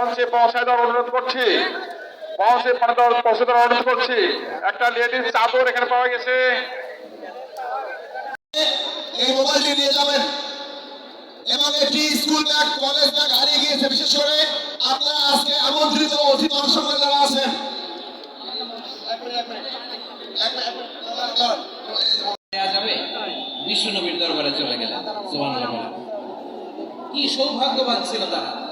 মঞ্চে দেওয়ার অনুরোধ করছি। মঞ্চে পৌঁছে দেওয়ার- অনুরোধ করছি। একটা লেডিস চাদর এখানে পাওয়া গেছে। এই মোবাইলটি নিয়ে যাবেন। এবং একটি স্কুল ব্যাগ কলেজ ব্যাগ হারিয়ে গিয়েছে। বিশেষ করে আপনারা আজকে আমন্ত্রিত অতিথি দর্শকরা যারা আছেন। নবীর দরবারে চলে গেলেন। কি সৌভাগ্যবান ছিল তারা।